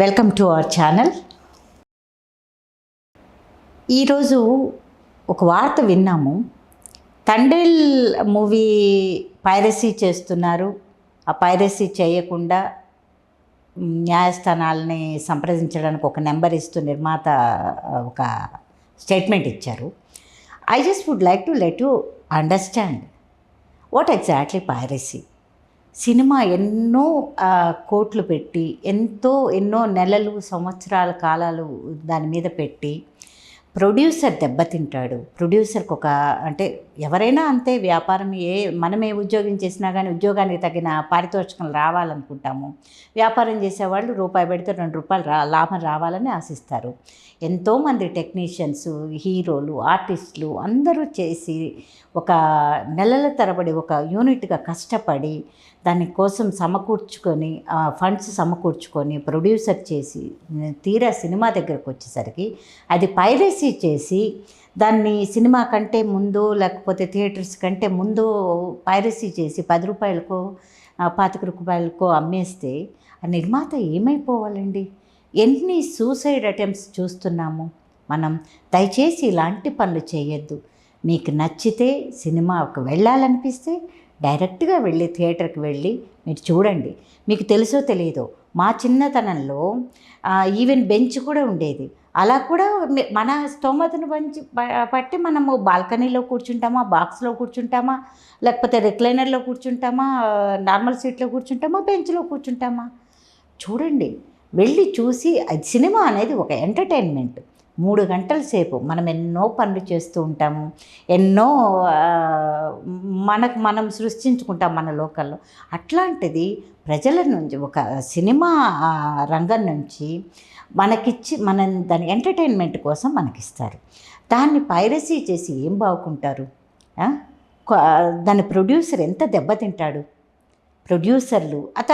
Welcome to our channel. ఈరోజు ఒక వార్త విన్నాము. తండ్రిల్ మూవీ పైరసీ చేస్తున్నారు. ఆ పైరసీ చేయకుండా న్యాయస్థానాలని సంప్రదించడానికి ఒక నెంబర్ ఇస్తూ నిర్మాత ఒక స్టేట్మెంట్ ఇచ్చారు. I just would like to let you understand what exactly piracy. Cinema ఎన్నో కోట్లు పెట్టి ఎంతో ఎన్నో నెలలు సంవత్సరాల కాలాలు దాని మీద పెట్టి ప్రొడ్యూసర్ దెబ్బతింటాడు. ప్రొడ్యూసర్కి ఒక అంటే ఎవరైనా అంతే వ్యాపారం ఏ మనం ఏ ఉద్యోగం చేసినా కానీ ఉద్యోగానికి తగిన పారితోషికం రావాలనుకుంటాము. వ్యాపారం చేసేవాళ్ళు రూపాయి పెడితే రెండు రూపాయలు రా లాభం రావాలని ఆశిస్తారు. ఎంతోమంది టెక్నీషియన్స్ హీరోలు ఆర్టిస్టులు అందరూ చేసి ఒక నెలల తరబడి ఒక యూనిట్గా కష్టపడి దానికోసం సమకూర్చుకొని ఫండ్స్ సమకూర్చుకొని ప్రొడ్యూసర్ చేసి తీరా సినిమా దగ్గరకు వచ్చేసరికి అది పైరసీ చేసి దాన్ని సినిమా కంటే ముందు లేకపోతే థియేటర్స్ కంటే ముందు పైరసీ చేసి పది రూపాయలకో పాతిక రూపాయలకో అమ్మేస్తే ఆ నిర్మాత ఏమైపోవాలండి? ఎన్ని సూసైడ్ అటెంప్ట్స్ చూస్తున్నాము? మనం దయచేసి ఇలాంటి పనులు చేయొద్దు. మీకు నచ్చితే సినిమాకు వెళ్ళాలనిపిస్తే డైరెక్ట్గా వెళ్ళి థియేటర్కి వెళ్ళి మీరు చూడండి. మీకు తెలుసో తెలియదో మా చిన్నతనంలో ఈవెన్ బెంచ్ కూడా ఉండేది. అలా కూడా మన స్తోమతను పంచి బట్టి పట్టి మనము బాల్కనీలో కూర్చుంటామా బాక్స్లో కూర్చుంటామా లేకపోతే రిక్లైనర్లో కూర్చుంటామా నార్మల్ సీట్లో కూర్చుంటామా బెంచ్లో కూర్చుంటామా? చూడండి వెళ్ళి చూసి అది సినిమా అనేది ఒక ఎంటర్టైన్మెంట్. మూడు గంటల సేపు మనం ఎన్నో పనులు చేస్తూ ఉంటాము. ఎన్నో మనకు మనం సృష్టించుకుంటాం మన లోకల్లో అట్లాంటిది ప్రజల నుంచి ఒక సినిమా రంగం నుంచి మనకిచ్చి మన దాని ఎంటర్టైన్మెంట్ కోసం మనకిస్తారు. దాన్ని పైరసీ చేసి ఏం బాగుంటారు దాని ప్రొడ్యూసర్ ఎంత దెబ్బతింటాడు? ప్రొడ్యూసర్లు అత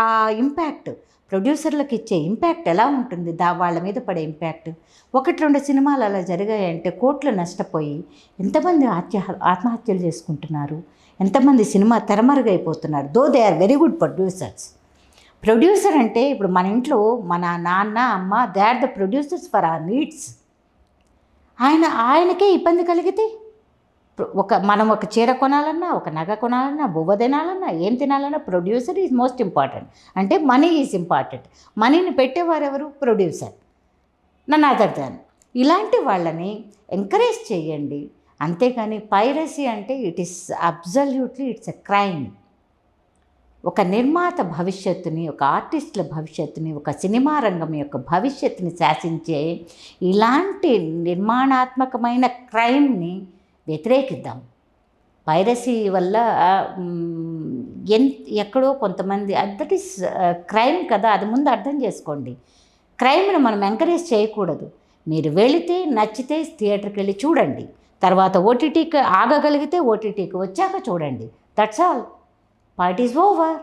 ఆ- ఇంపాక్ట్ ప్రొడ్యూసర్లకు ఇచ్చే ఇంపాక్ట్ ఎలా ఉంటుంది? దా వాళ్ళ మీద పడే ఇంపాక్ట్. ఒకటి రెండు సినిమాలు అలా జరిగాయంటే కోట్లు నష్టపోయి ఎంతమంది ఆత్య ఆత్మహత్యలు చేసుకుంటున్నారు? ఎంతమంది cinema తెరమరుగైపోతున్నారు? Though they are very good producers producer అంటే ఇప్పుడు మన ఇంట్లో మన నాన్న అమ్మ they are the producers for our needs ఆయన ఆయనకే ఇబ్బంది కలిగితే ఒక మనం ఒక చీర కొనాలన్నా ఒక నగ కొనాలన్నా బువ్వ తినాలన్నా ఏం తినాలన్నా ప్రొడ్యూసర్ ఈజ్ మోస్ట్ ఇంపార్టెంట్ అంటే మనీ ఈజ్ ఇంపార్టెంట్ మనీని పెట్టేవారు ఎవరు ప్రొడ్యూసర్ నన్ను అదర్ దాన్ ఇలాంటి వాళ్ళని ఎంకరేజ్ చేయండి. అంతేకాని పైరసీ అంటే it is absolutely it's a crime ఒక నిర్మాత భవిష్యత్తుని ఒక ఆర్టిస్టుల భవిష్యత్తుని ఒక సినిమా రంగం యొక్క భవిష్యత్తుని శాసించే ఇలాంటి నిర్మాణాత్మకమైన క్రైమ్ని వ్యతిరేకిద్దాం. పైరసీ వల్ల ఎన్ ఎక్కడో కొంతమంది దట్ ఈస్ క్రైమ్ కదా అది ముందు అర్థం చేసుకోండి. క్రైమ్ని మనం ఎంకరేజ్ చేయకూడదు. మీరు వెళితే నచ్చితే థియేటర్కి వెళ్ళి చూడండి. తర్వాత ఓటీటీకి ఆగగలిగితే ఓటీటీకి వచ్చాక చూడండి. That's all part is over